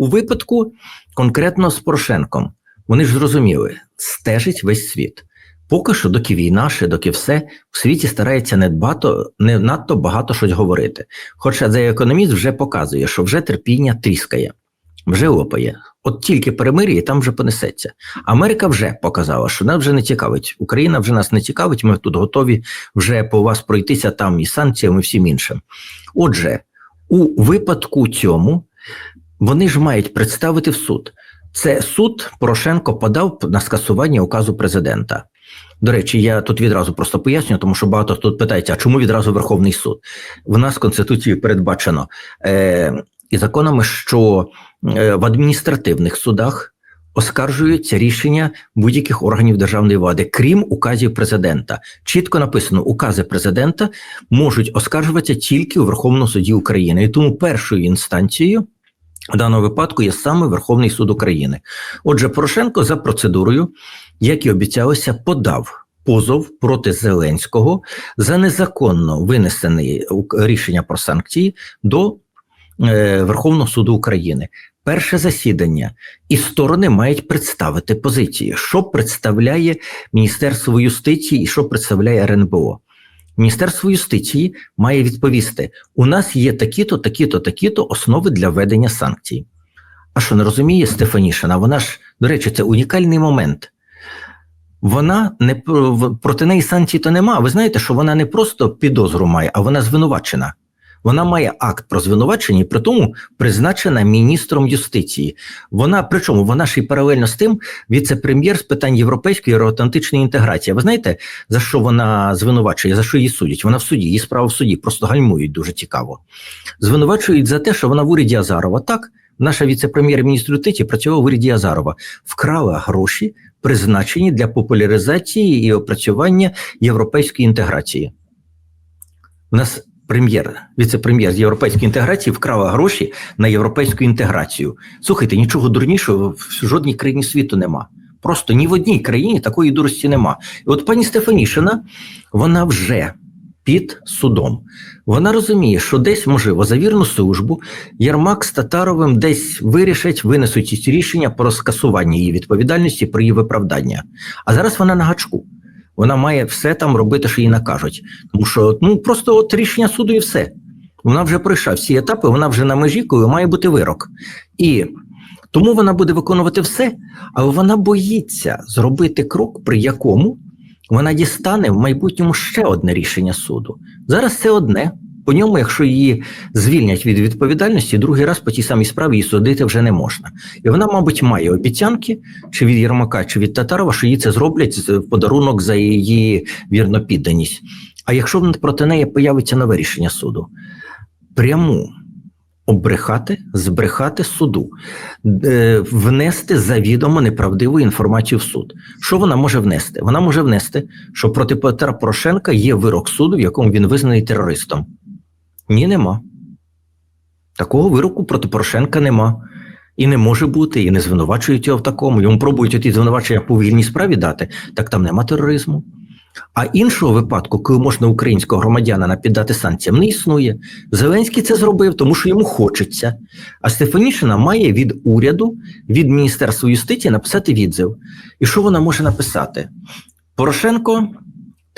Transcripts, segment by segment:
У випадку конкретно з Порошенком, вони ж зрозуміли, стежить весь світ. Поки що, доки війна, ще доки все в світі старається не дбато, не надто багато щось говорити. Хоча цей економіст вже показує, що вже терпіння тріскає, вже лопає. От тільки перемир'я, там вже понесеться. Америка вже показала, що нас вже не цікавить. Україна вже нас не цікавить. Ми тут готові вже по вас пройтися там і санкціями, і всім іншим. Отже, у випадку цьому вони ж мають представити в суд. Це суд Порошенко подав на скасування указу президента. До речі, я тут відразу просто поясню, тому що багато хто питається, а чому відразу Верховний суд? В нас Конституцією передбачено е, і законами, що е, в адміністративних судах оскаржуються рішення будь-яких органів державної влади, крім указів президента. Чітко написано, укази президента можуть оскаржуватися тільки у Верховному суді України, і тому першою інстанцією. В даному випадку є саме Верховний суд України. Отже, Порошенко за процедурою, як і обіцялося, подав позов проти Зеленського за незаконно винесене рішення про санкції до е, Верховного суду України. Перше засідання, і сторони мають представити позиції, що представляє Міністерство юстиції і що представляє РНБО. Міністерство юстиції має відповісти: у нас є такі-то, такі-то, такі-то основи для введення санкцій. А що не розуміє Стефанішина? Вона ж, до речі, це унікальний момент. Вона не проти неї санкцій то нема. Ви знаєте, що вона не просто підозру має, а вона звинувачена. Вона має акт про звинувачення, і при тому призначена міністром юстиції. Вона причому вона ж і паралельно з тим віце-прем'єр з питань європейської євроатлантичної інтеграції. Ви знаєте, за що вона звинувачує, за що її судять? Вона в суді, її справа в суді, просто гальмують дуже цікаво. Звинувачують за те, що вона в уряді Азарова. Так, наша віце-прем'єр-міністр юстиції працювала в уряді Азарова, вкрала гроші, призначені для популяризації і опрацювання європейської інтеграції. У нас прем'єр, віце-прем'єр з європейської інтеграції вкрала гроші на європейську інтеграцію. Слухайте, нічого дурнішого в жодній країні світу нема. Просто ні в одній країні такої дурості нема. І от пані Стефанішина, вона вже під судом. Вона розуміє, що десь, можливо, за вірну службу Єрмак з Татаровим десь вирішать, винесуть рішення про скасування її відповідальності, про її виправдання. А зараз вона на гачку. Вона має все там робити, що їй накажуть. Тому що ну просто от рішення суду і все. Вона вже пройшла всі етапи, вона вже на межі, коли має бути вирок. І тому вона буде виконувати все, але вона боїться зробити крок, при якому вона дістане в майбутньому ще одне рішення суду. Зараз це одне. По ньому, якщо її звільнять від відповідальності, другий раз по тій самій справі її судити вже не можна. І вона, мабуть, має обіцянки чи від Єрмака, чи від Татарова, що їй це зроблять в подарунок за її вірно підданість. А якщо проти неї появиться нове рішення суду, пряму обрехати, збрехати суду, е, внести завідомо неправдиву інформацію в суд. Що вона може внести? Вона може внести, що проти Петра Порошенка є вирок суду, в якому він визнаний терористом. Ні, нема. Такого вироку проти Порошенка нема. І не може бути, і не звинувачують його в такому. Йому пробують оті звинувачення по вільній справі дати, так там нема тероризму. А іншого випадку, коли можна українського громадянина піддати санкціям, не існує. Зеленський це зробив, тому що йому хочеться. А Стефанішина має від уряду, від Міністерства юстиції написати відзив. І що вона може написати? Порошенко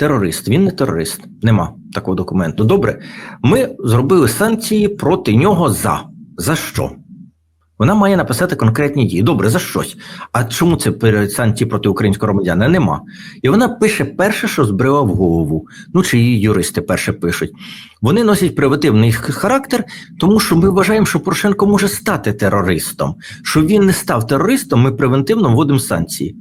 терорист, він не терорист, нема такого документу. Добре, ми зробили санкції проти нього за. За що? Вона має написати конкретні дії. Добре, за щось. А чому це санкції проти українського громадянина? Нема. І вона пише перше, що збрила в голову. Ну чи її юристи перше пишуть. Вони носять привативний характер, тому що ми вважаємо, що Порошенко може стати терористом. Що він не став терористом, ми превентивно вводимо санкції.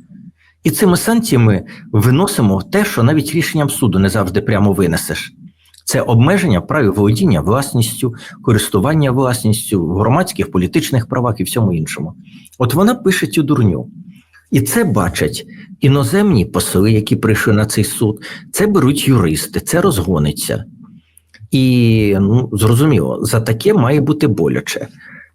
І цими санкціями виносимо те, що навіть рішенням суду не завжди прямо винесеш. Це обмеження праві володіння власністю, користування власністю, в громадських політичних правах і всьому іншому. От вона пише цю дурню. І це бачать іноземні посли, які прийшли на цей суд, це беруть юристи, це розгониться. І ну, зрозуміло, за таке має бути боляче.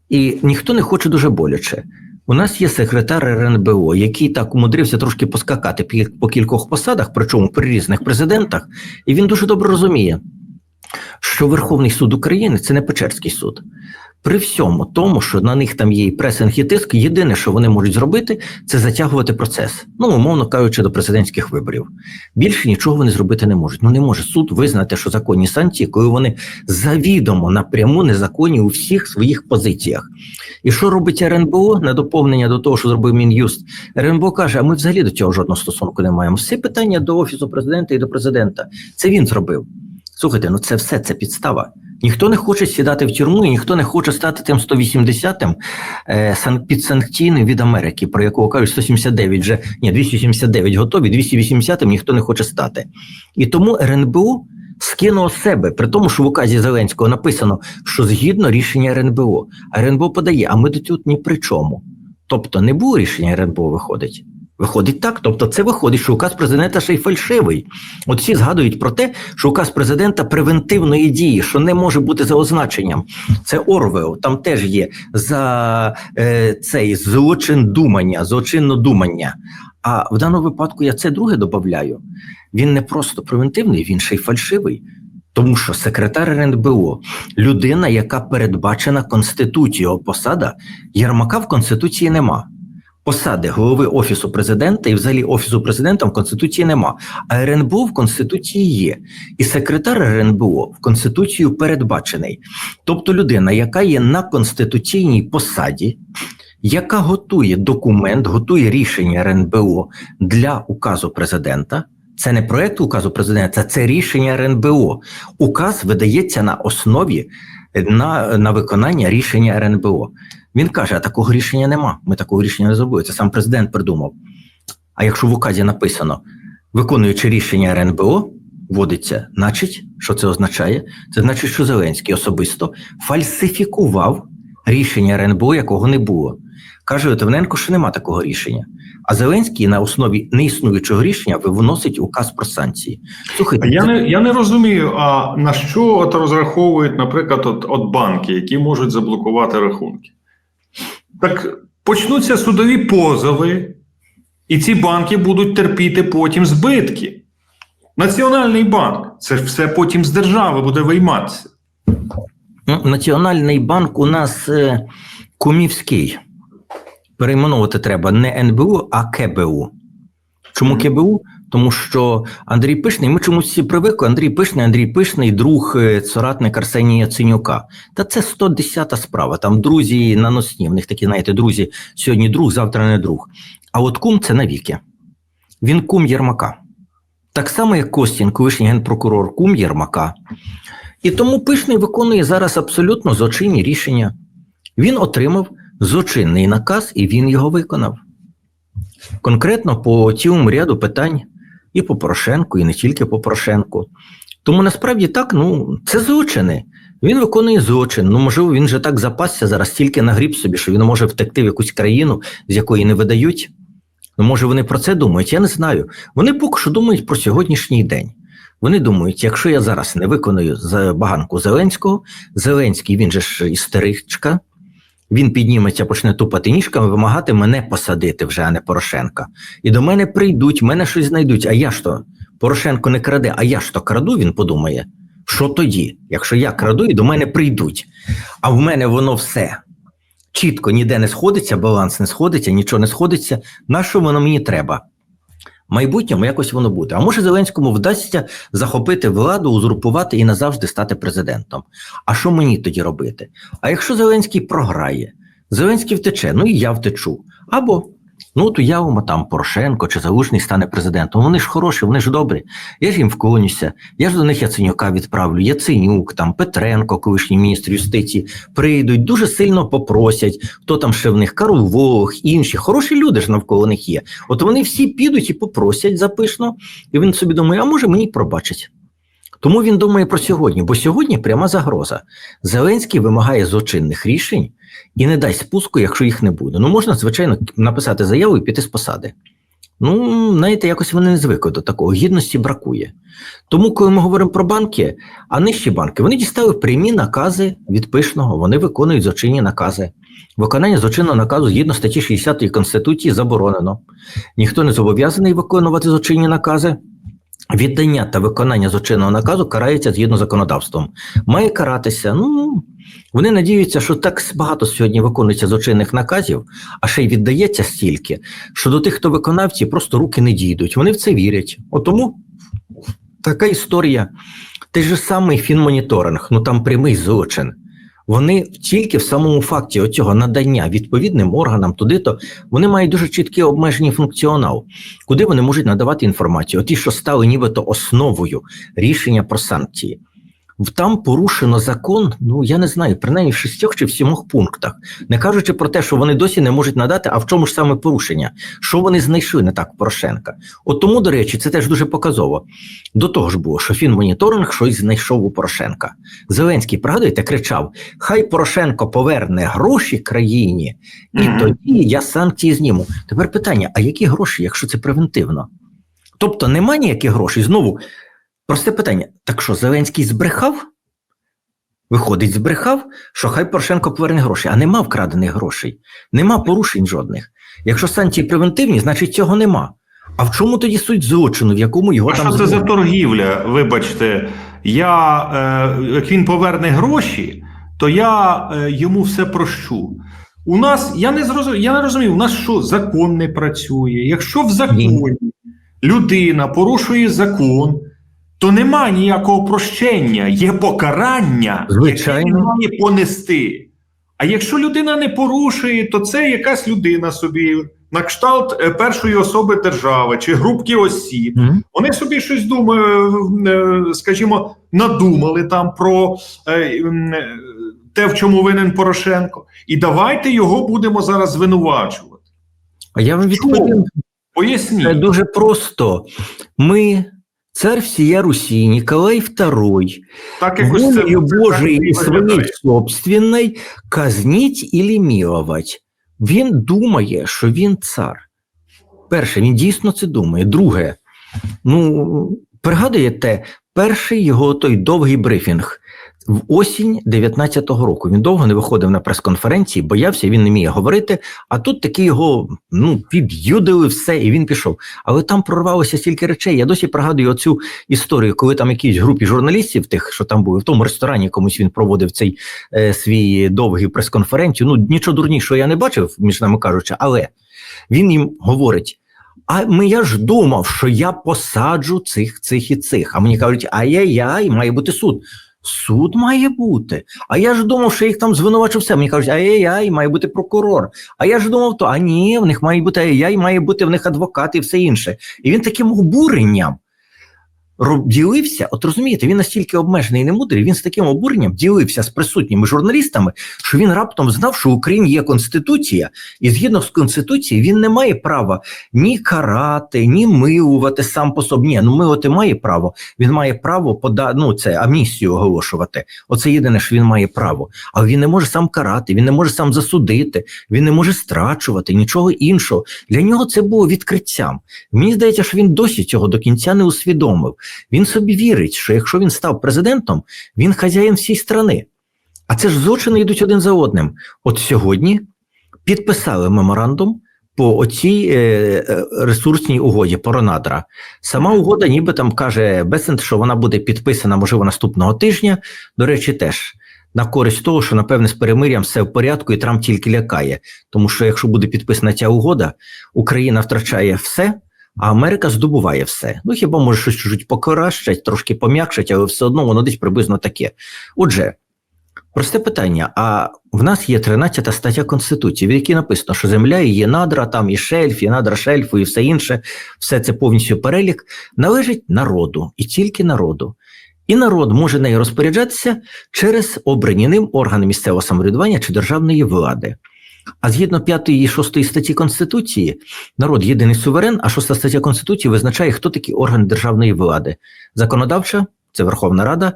І ніхто не хоче дуже боляче. У нас є секретар РНБО, який так умудрився трошки поскакати по кількох посадах, причому при різних президентах, і він дуже добре розуміє, що Верховний суд України це не Печерський суд. При всьому тому, що на них там є і пресинг, і тиск, єдине, що вони можуть зробити, це затягувати процес. Ну, умовно кажучи, до президентських виборів. Більше нічого вони зробити не можуть. Ну не може суд визнати, що законні санкції, коли вони завідомо напряму незаконні у всіх своїх позиціях. І що робить РНБО на доповнення до того, що зробив Мін'юст? РНБО каже: а ми взагалі до цього жодного стосунку не маємо. Все питання до офісу президента і до президента. Це він зробив. Слухайте, ну це все це підстава. Ніхто не хоче сідати в тюрму, і ніхто не хоче стати тим 180-м е, сан- підсанкційним від Америки, про якого кажуть 179 вже ні, 279 готові, 280-м ніхто не хоче стати. І тому РНБО скинуло себе, при тому, що в указі Зеленського написано, що згідно рішення РНБО. А РНБО подає, а ми до цього ні при чому. Тобто не було рішення РНБО виходить. Виходить так, тобто це виходить, що указ президента ще й фальшивий. От всі згадують про те, що указ президента превентивної дії, що не може бути за означенням. Це Орвел, там теж є за е, цей злочин думання, злочинно думання. А в даному випадку я це друге додаю. Він не просто превентивний, він ще й фальшивий. Тому що секретар РНБО людина, яка передбачена Конституцією, посада Єрмака в Конституції нема. Посади голови Офісу президента і взагалі Офісу президента в Конституції нема. А РНБО в Конституції є. І секретар РНБО в Конституцію передбачений. Тобто людина, яка є на конституційній посаді, яка готує документ, готує рішення РНБО для указу президента. Це не проект указу президента, це рішення РНБО. Указ видається на основі на, на виконання рішення РНБО. Він каже: а такого рішення нема. Ми такого рішення не зробили. Це сам президент придумав. А якщо в указі написано, виконуючи рішення РНБО, вводиться, значить, що це означає? Це значить, що Зеленський особисто фальсифікував рішення РНБО, якого не було. Каже Литвиненко, що нема такого рішення. А Зеленський на основі неіснуючого рішення виносить указ про санкції. Слухайте, Я це- не я не розумію, а на що от розраховують, наприклад, от, от банки, які можуть заблокувати рахунки. Так почнуться судові позови, і ці банки будуть терпіти потім збитки. Національний банк це ж все потім з держави буде вийматися. Ну, Національний банк у нас е, кумівський. Перейменовувати треба не НБУ, а КБУ. Чому. КБУ? Тому що Андрій Пишний, ми чомусь всі привикли. Андрій Пишний, Андрій Пишний, друг е, соратник Арсенія Яценюка. Та це 110-та справа. Там друзі наносні. В них такі, знаєте, друзі, сьогодні друг, завтра не друг. А от кум це навіки. Він кум Єрмака. Так само, як Костін, колишній генпрокурор, кум Єрмака. І тому Пишний виконує зараз абсолютно злочинні рішення. Він отримав злочинний наказ, і він його виконав. Конкретно по цілому ряду питань і по Порошенку, і не тільки по Порошенку. Тому насправді так, ну це злочини. Він виконує злочин. Ну, можливо, він же так запасся зараз, тільки нагріб собі, що він може втекти в якусь країну, з якої не видають. Ну, може, вони про це думають? Я не знаю. Вони поки що думають про сьогоднішній день. Вони думають, якщо я зараз не виконую забаганку Зеленського, Зеленський він же ж істеричка, він підніметься, почне тупати ніжками, вимагати мене посадити вже, а не Порошенка. І до мене прийдуть, мене щось знайдуть. А я ж то Порошенко не краде, а я ж то краду, він подумає. Що тоді, якщо я краду і до мене прийдуть, а в мене воно все чітко ніде не сходиться, баланс не сходиться, нічого не сходиться. На що воно мені треба? Майбутньому якось воно буде. А може Зеленському вдасться захопити владу, узурпувати і назавжди стати президентом. А що мені тоді робити? А якщо Зеленський програє, Зеленський втече, ну і я втечу. Або ну от уявимо там Порошенко чи Залужний стане президентом. Вони ж хороші, вони ж добрі. Я ж їм вклонюся. Я ж до них Яценюка відправлю. Яценюк, там Петренко, колишній міністр юстиції, прийдуть, дуже сильно попросять. Хто там ще в них Карл інші хороші люди ж навколо них є. От вони всі підуть і попросять запишно, і він собі думає, а може мені пробачать. Тому він думає про сьогодні, бо сьогодні пряма загроза. Зеленський вимагає злочинних рішень і не дасть спуску, якщо їх не буде. Ну можна, звичайно, написати заяву і піти з посади. Ну, знаєте, якось вони не звикли до такого. Гідності бракує. Тому, коли ми говоримо про банки, а нижчі банки, вони дістали прямі накази від пишного, вони виконують злочинні накази. Виконання злочинного наказу згідно статті 60 Конституції заборонено. Ніхто не зобов'язаний виконувати злочинні накази. Віддання та виконання злочинного наказу карається згідно з законодавством. Має каратися, ну Вони надіються, що так багато сьогодні виконується злочинних наказів, а ще й віддається стільки, що до тих, хто виконавці, просто руки не дійдуть. Вони в це вірять. От тому така історія. Той же самий фінмоніторинг, ну там прямий злочин. Вони тільки в самому факті оцього надання відповідним органам туди-то вони мають дуже чіткий обмежений функціонал, куди вони можуть надавати інформацію. Ті, що стали нібито основою рішення про санкції. В- Там порушено закон, ну я не знаю, принаймні в шістьох чи в сімох пунктах, не кажучи про те, що вони досі не можуть надати, а в чому ж саме порушення, що вони знайшли не так Порошенка. От тому, до речі, це теж дуже показово. До того ж було, що фінмоніторинг щось знайшов у Порошенка. Зеленський, пригадуєте, кричав: Хай Порошенко поверне гроші країні, і Мгм. тоді я санкції зніму. Тепер питання: а які гроші, якщо це превентивно? Тобто нема ніяких грошей. Знову просте питання: так що Зеленський збрехав? Виходить, збрехав, що хай Порошенко поверне гроші, а нема вкрадених грошей, нема порушень жодних. Якщо санкції превентивні, значить цього нема. А в чому тоді суть злочину, в якому його А там що це за торгівля? Вибачте, я, е, як він поверне гроші, то я е, йому все прощу. У нас я не зрозумів, я не розумію, у нас що закон не працює. Якщо в законі людина порушує закон, то нема ніякого прощення, є покарання, Звичайно. яке має понести. А якщо людина не порушує, то це якась людина собі на кшталт е, першої особи держави чи групки осіб. Мгм. Вони собі щось думають, е, скажімо, надумали там про е, те, в чому винен Порошенко, і давайте його будемо зараз звинувачувати. А я вам відповім Це дуже просто. Ми, цар всія Русі, Ніколай II, Так волею Божией и і своей собственной казнить или миловать. Він думає, що він цар. Перше, він дійсно це думає. Друге, ну, пригадуєте, перший його той довгий брифінг в осінь 19-го року. Він довго не виходив на прес-конференції, боявся, він не вміє говорити. А тут таки його ну, під'юдили все, і він пішов. Але там прорвалося стільки речей. Я досі пригадую оцю історію, коли там якійсь групі журналістів, тих, що там були, в тому ресторані комусь він проводив цей е, свій довгий прес-конференцію. Ну нічого дурнішого я не бачив, між нами кажучи, але він їм говорить. А ми я ж думав, що я посаджу цих, цих і цих. А мені кажуть, ай-яй-яй, має бути суд. Суд має бути. А я ж думав, що їх там звинувачу все. Мені кажуть, ай-яй-яй, має бути прокурор. А я ж думав, то а ні, в них має бути ай-яй, має бути в них адвокат і все інше. І він таким обуренням ділився. От розумієте, він настільки обмежений і немудрий, він з таким обуренням ділився з присутніми журналістами, що він раптом знав, що в Україні є конституція, і згідно з конституцією він не має права ні карати, ні милувати сам по собі. Ні, ну милувати має право. Він має право пода... ну, це амністію оголошувати. Оце єдине, що він має право. Але він не може сам карати, він не може сам засудити, він не може страчувати нічого іншого. Для нього це було відкриттям. Мені здається, що він досі цього до кінця не усвідомив. Він собі вірить, що якщо він став президентом, він хазяїн всієї страни. А це ж злочини йдуть один за одним. От сьогодні підписали меморандум по оцій е, е, ресурсній угоді Поронадра. Сама угода, ніби там каже Бесент, що вона буде підписана, можливо, наступного тижня. До речі, теж на користь того, що напевне з перемир'ям все в порядку, і Трамп тільки лякає. Тому що якщо буде підписана ця угода, Україна втрачає все. А Америка здобуває все. Ну хіба може щось чужуть покращать, трошки пом'якшать, але все одно воно десь приблизно таке. Отже, просте питання: а в нас є 13 стаття Конституції, в якій написано, що земля і є надра, там і шельф, і надра шельфу, і все інше, все це повністю перелік, належить народу і тільки народу. І народ може нею розпоряджатися через обрані ним органи місцевого самоврядування чи державної влади. А згідно 5 і 6 статті Конституції, народ єдиний суверен, а 6 стаття Конституції визначає, хто такі органи державної влади. Законодавча це Верховна Рада,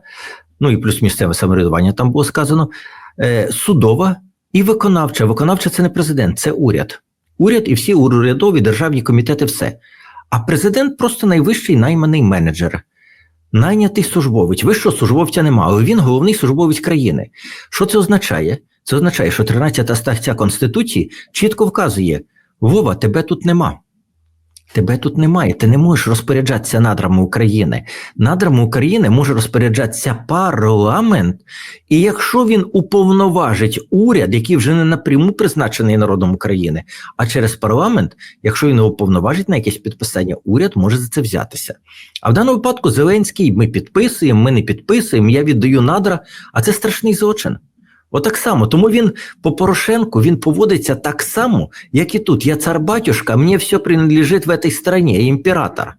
ну і плюс місцеве самоврядування там було сказано, е, судова і виконавча. Виконавча це не президент, це уряд. Уряд і всі урядові державні комітети, все. А президент просто найвищий найманий менеджер. Найнятий службовець. Вищого службовця немає, але він головний службовець країни. Що це означає? Це означає, що 13 стаття Конституції чітко вказує: Вова, тебе тут нема. Тебе тут немає. Ти не можеш розпоряджатися надрами України. Надрами України може розпоряджатися парламент, і якщо він уповноважить уряд, який вже не напряму призначений народом України, а через парламент, якщо він уповноважить на якесь підписання, уряд може за це взятися. А в даному випадку Зеленський ми підписуємо, ми не підписуємо, я віддаю надра, а це страшний злочин. Отак само. Тому він по Порошенку він поводиться так само, як і тут. Я цар батюшка, мені все принадлежить в цій країні, я імператор.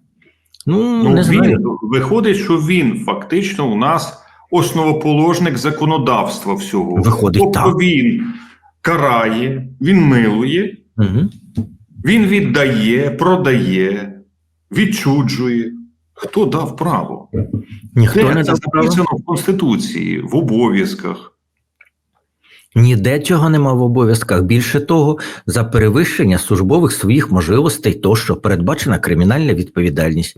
Ну, Ну, не знаю. він, виходить, що він фактично у нас основоположник законодавства всього. Виходить, тобто так. він карає, він милує, Угу. він віддає, продає, відчуджує. Хто дав право? Ніхто Де не це дав записано в Конституції, в обов'язках. Ніде цього нема в обов'язках. Більше того, за перевищення службових своїх можливостей, тощо передбачена кримінальна відповідальність.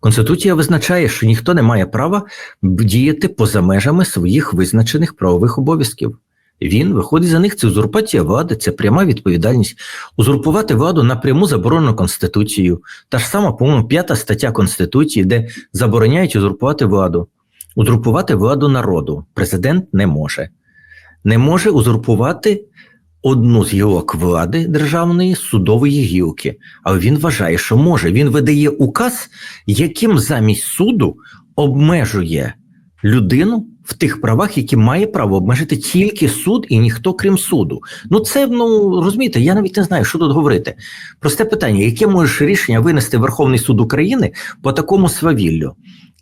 Конституція визначає, що ніхто не має права діяти поза межами своїх визначених правових обов'язків. Він виходить за них. Це узурпація влади, це пряма відповідальність. Узурпувати владу напряму заборонено Конституцією. Та ж сама, по-моєму, п'ята стаття Конституції, де забороняють узурпувати владу. Узурпувати владу народу президент не може не може узурпувати одну з гілок влади державної судової гілки. Але він вважає, що може. Він видає указ, яким замість суду обмежує людину в тих правах, які має право обмежити тільки суд і ніхто крім суду. Ну це ну розумієте, я навіть не знаю, що тут говорити. Просте питання: яке можеш рішення винести Верховний суд України по такому свавіллю?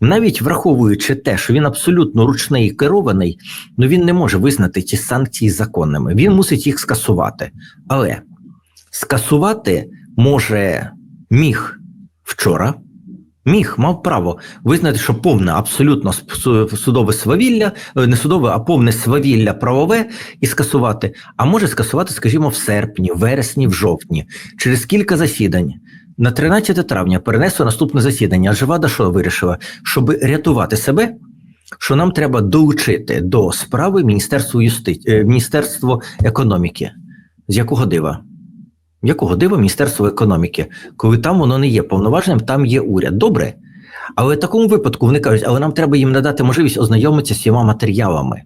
Навіть враховуючи те, що він абсолютно ручний і керований, ну він не може визнати ті санкції законними. Він мусить їх скасувати. Але скасувати може міг вчора, міг мав право визнати, що повне абсолютно судове свавілля, е, не судове, а повне свавілля правове, і скасувати. А може скасувати, скажімо, в серпні, в вересні, в жовтні, через кілька засідань. На 13 травня перенесло наступне засідання. Адже Вада що вирішила? Щоб рятувати себе, що нам треба долучити до справи Міністерство юстиції, Міністерство економіки. З якого дива? Якого дива Міністерство економіки? Коли там воно не є повноваженим, там є уряд. Добре. Але в такому випадку вони кажуть, але нам треба їм надати можливість ознайомитися з всіма матеріалами.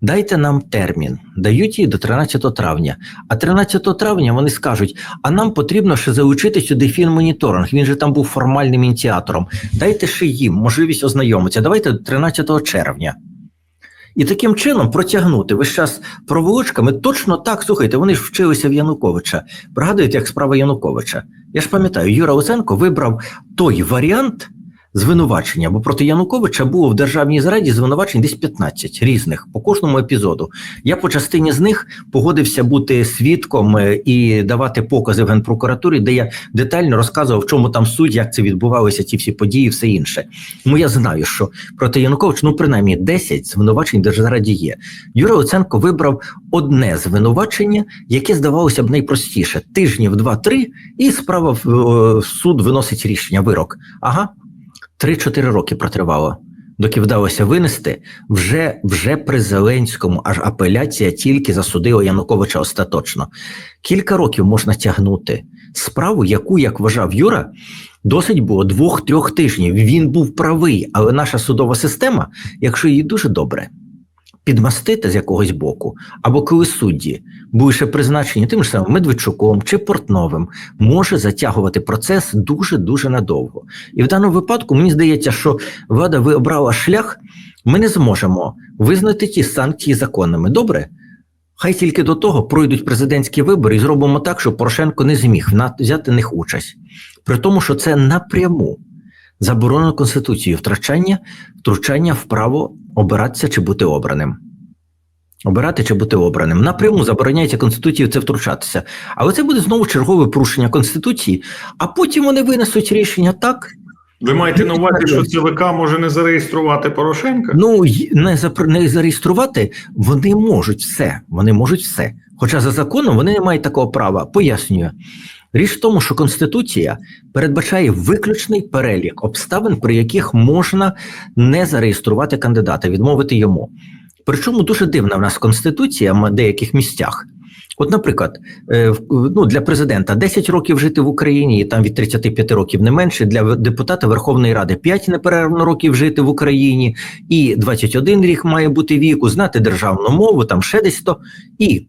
Дайте нам термін, дають її до 13 травня. А 13 травня вони скажуть: а нам потрібно ще залучити сюди фінмоніторинг. Він же там був формальним ініціатором. Дайте ще їм можливість ознайомитися. Давайте до 13 червня. І таким чином протягнути весь час проволочками точно так, слухайте, вони ж вчилися в Януковича. Пригадуєте, як справа Януковича? Я ж пам'ятаю, Юра Луценко вибрав той варіант звинувачення, бо проти Януковича було в державній зраді звинувачень десь 15 різних по кожному епізоду. Я по частині з них погодився бути свідком е, і давати покази в генпрокуратурі, де я детально розказував, в чому там суть, як це відбувалося, ці всі події, все інше. Тому я знаю, що проти Януковича, ну принаймні 10 звинувачень в держзраді є. Юра Луценко вибрав одне звинувачення, яке здавалося б найпростіше: тижнів два-три, і справа в е, суд виносить рішення, вирок. Ага. 3-4 роки протривало, доки вдалося винести вже, вже при Зеленському, аж апеляція тільки засудила Януковича остаточно. Кілька років можна тягнути справу, яку, як вважав Юра, досить було двох-трьох тижнів. Він був правий, але наша судова система, якщо її дуже добре підмастити з якогось боку, або коли судді були призначені тим ж самим Медведчуком чи Портновим, може затягувати процес дуже дуже надовго. І в даному випадку мені здається, що влада ви обрала шлях, ми не зможемо визнати ті санкції законними. Добре. Хай тільки до того пройдуть президентські вибори і зробимо так, щоб Порошенко не зміг взяти в них участь. При тому, що це напряму заборонено Конституцією втрачання, втручання в право обиратися чи бути обраним. Обирати чи бути обраним. Напряму забороняється Конституцією це втручатися. Але це буде знову чергове порушення Конституції, а потім вони винесуть рішення так. Ви маєте на увазі, що ЦВК може не зареєструвати Порошенка? Ну не запр- не зареєструвати вони можуть все. Вони можуть все. Хоча за законом вони не мають такого права. Пояснюю. Річ в тому, що Конституція передбачає виключний перелік обставин, при яких можна не зареєструвати кандидата, відмовити йому. Причому дуже дивна в нас конституція в деяких місцях. От, наприклад, е, ну, для президента 10 років жити в Україні, і там від 35 років не менше, для депутата Верховної Ради 5 неперервно років жити в Україні, і 21 рік має бути віку, знати державну мову, там ще десь то. І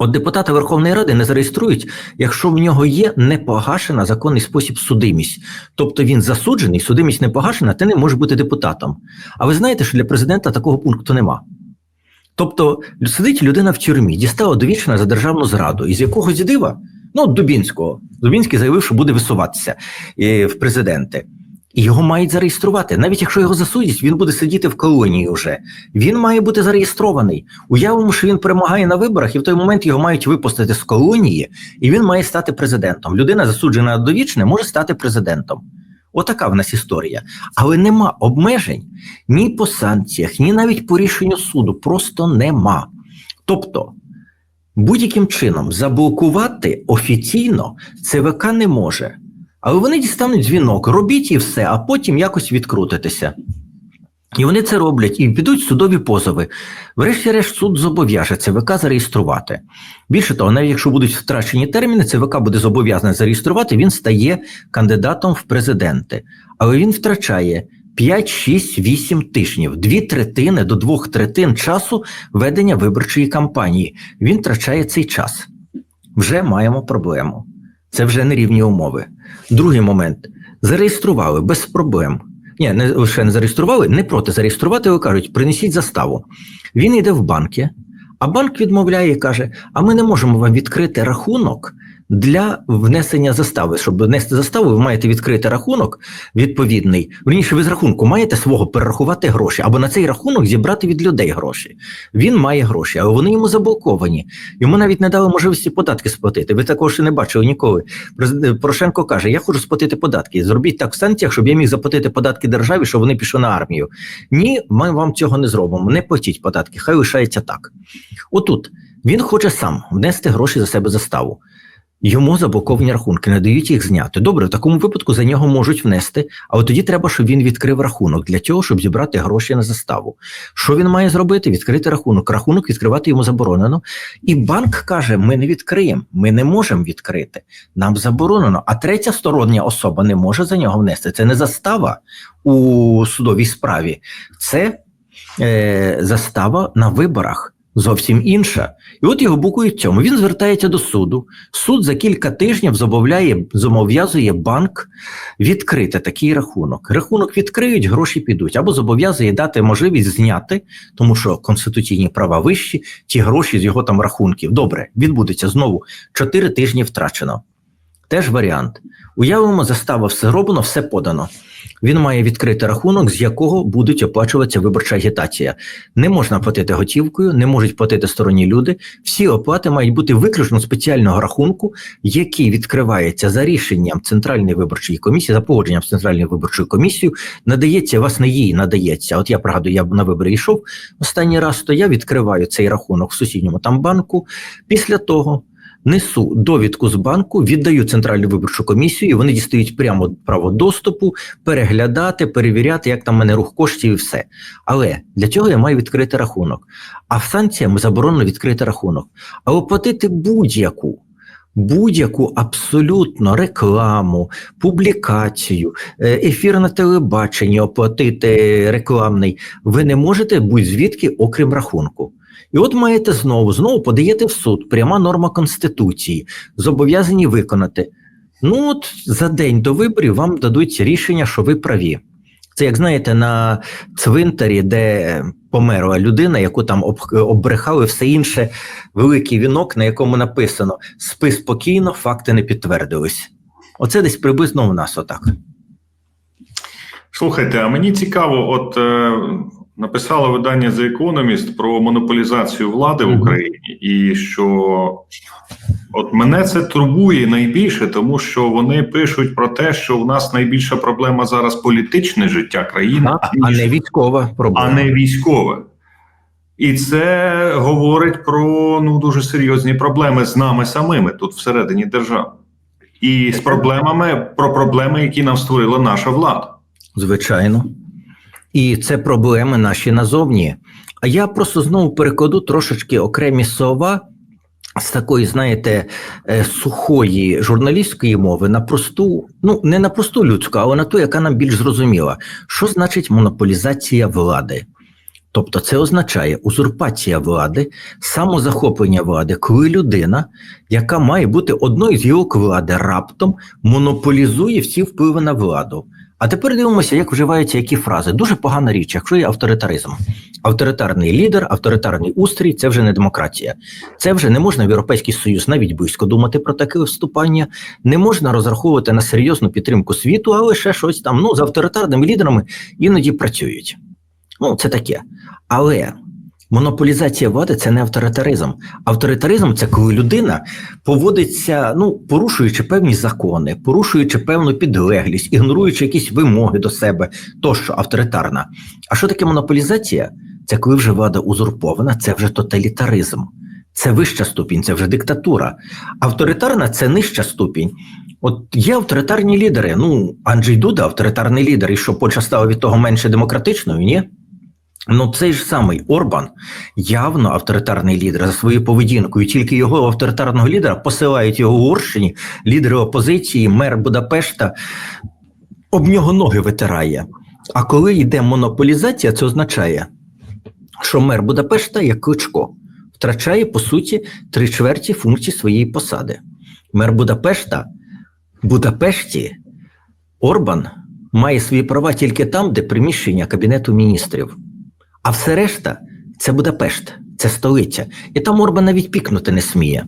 от депутата Верховної Ради не зареєструють, якщо в нього є непогашена законний спосіб судимість. Тобто він засуджений, судимість не погашена, ти не можеш бути депутатом. А ви знаєте, що для президента такого пункту нема. Тобто сидить людина в тюрмі, дістала довічно за державну зраду, із якогось дива, ну Дубінського. Дубінський заявив, що буде висуватися е, в президенти. Його мають зареєструвати. Навіть якщо його засудять, він буде сидіти в колонії вже. Він має бути зареєстрований. Уявимо, що він перемагає на виборах, і в той момент його мають випустити з колонії, і він має стати президентом. Людина, засуджена довічне, може стати президентом. Отака в нас історія. Але нема обмежень ні по санкціях, ні навіть по рішенню суду. Просто нема. Тобто, будь-яким чином заблокувати офіційно ЦВК не може. Але вони дістануть дзвінок, робіть і все, а потім якось відкрутитися. І вони це роблять і підуть судові позови. Врешті-решт суд зобов'яже ЦВК зареєструвати. Більше того, навіть якщо будуть втрачені терміни, ЦВК буде зобов'язаний зареєструвати, він стає кандидатом в президенти. Але він втрачає 5, 6, 8 тижнів, дві третини до двох третин часу ведення виборчої кампанії. Він втрачає цей час. Вже маємо проблему. Це вже не рівні умови. Другий момент зареєстрували без проблем. Ні, не лише не зареєстрували, не проти зареєструвати, але кажуть, принесіть заставу. Він йде в банки, а банк відмовляє і каже: а ми не можемо вам відкрити рахунок для внесення застави. Щоб внести заставу, ви маєте відкрити рахунок відповідний. Верніше, ви з рахунку маєте свого перерахувати гроші або на цей рахунок зібрати від людей гроші. Він має гроші, але вони йому заблоковані. Йому навіть не дали можливості податки сплатити. Ви такого ще не бачили ніколи. Порошенко каже: Я хочу сплатити податки. Зробіть так в санкціях, щоб я міг заплатити податки державі, щоб вони пішли на армію. Ні, ми вам цього не зробимо. Не платіть податки, хай лишається так. Отут він хоче сам внести гроші за себе заставу. Йому заблоковані рахунки, не дають їх зняти. Добре, в такому випадку за нього можуть внести, але тоді треба, щоб він відкрив рахунок для того, щоб зібрати гроші на заставу. Що він має зробити? Відкрити рахунок. Рахунок відкривати йому заборонено. І банк каже: ми не відкриємо, ми не можемо відкрити. Нам заборонено. А третя стороння особа не може за нього внести. Це не застава у судовій справі, це е, застава на виборах. Зовсім інша, і от його букують в цьому. Він звертається до суду. Суд за кілька тижнів зобов'язує, зобов'язує банк відкрити такий рахунок. Рахунок відкриють, гроші підуть, або зобов'язує дати можливість зняти, тому що конституційні права вищі, ті гроші з його там рахунків. Добре, відбудеться знову. Чотири тижні втрачено. Теж варіант. Уявимо, застава все роблено, все подано. Він має відкрити рахунок, з якого будуть оплачуватися виборча агітація. Не можна платити готівкою, не можуть платити сторонні люди. Всі оплати мають бути виключно спеціального рахунку, який відкривається за рішенням Центральної виборчої комісії, за погодженням з Центральною виборчою комісією, надається вас не їй надається. От я пригадую, я на вибори йшов останній раз, то я відкриваю цей рахунок в сусідньому там банку. Після того несу довідку з банку, віддаю центральну виборчу комісію, і вони дістають прямо право доступу, переглядати, перевіряти, як там в мене рух коштів і все. Але для цього я маю відкрити рахунок. А в санкціям заборонено відкрити рахунок. А оплатити будь-яку. Будь-яку абсолютно рекламу, публікацію, е, ефір на телебаченні оплатити рекламний, ви не можете будь-звідки, окрім рахунку. І от маєте знову, знову подаєте в суд, пряма норма Конституції, зобов'язані виконати. Ну от за день до виборів вам дадуть рішення, що ви праві. Це, як знаєте, на цвинтарі, де померла людина, яку там об, обрехали, все інше, великий вінок, на якому написано спи спокійно, факти не підтвердились. Оце десь приблизно у нас отак. Слухайте, а мені цікаво, от е, написало видання The Economist про монополізацію влади в Україні, і що от мене це турбує найбільше, тому що вони пишуть про те, що в нас найбільша проблема зараз політичне життя країни, А, а не військова проблема. а не військове. І це говорить про ну дуже серйозні проблеми з нами самими тут всередині держави, і з проблемами про проблеми, які нам створила наша влада. Звичайно. І це проблеми наші назовні. А я просто знову перекладу трошечки окремі слова з такої, знаєте, е, сухої журналістської мови на просту, ну не на просту людську, але на ту, яка нам більш зрозуміла, що значить монополізація влади. Тобто це означає узурпація влади, самозахоплення влади, коли людина, яка має бути одною з гілок влади, раптом монополізує всі впливи на владу. А тепер дивимося, як вживаються які фрази. Дуже погана річ, якщо є авторитаризм. Авторитарний лідер, авторитарний устрій це вже не демократія. Це вже не можна в Європейський Союз навіть близько думати про таке вступання. Не можна розраховувати на серйозну підтримку світу, а лише щось там. Ну, з авторитарними лідерами іноді працюють. Ну, це таке. Але монополізація влади це не авторитаризм. Авторитаризм це коли людина поводиться, ну, порушуючи певні закони, порушуючи певну підлеглість, ігноруючи якісь вимоги до себе, тощо авторитарна. А що таке монополізація? Це коли вже влада узурпована, це вже тоталітаризм. Це вища ступінь, це вже диктатура. Авторитарна це нижча ступінь. От є авторитарні лідери. Ну, Анджей Дуда авторитарний лідер, і що Польща стала від того менше демократичною, ні? Ну, цей ж самий Орбан явно авторитарний лідер за своєю поведінкою. Тільки його авторитарного лідера посилають його в Угорщині, лідери опозиції, мер Будапешта об нього ноги витирає. А коли йде монополізація, це означає, що мер Будапешта, як Кличко, втрачає по суті три чверті функцій своєї посади. Мер Будапешта, Будапешті, Орбан має свої права тільки там, де приміщення Кабінету міністрів. А все решта це Будапешт, це столиця. І там Орбан навіть пікнути не сміє.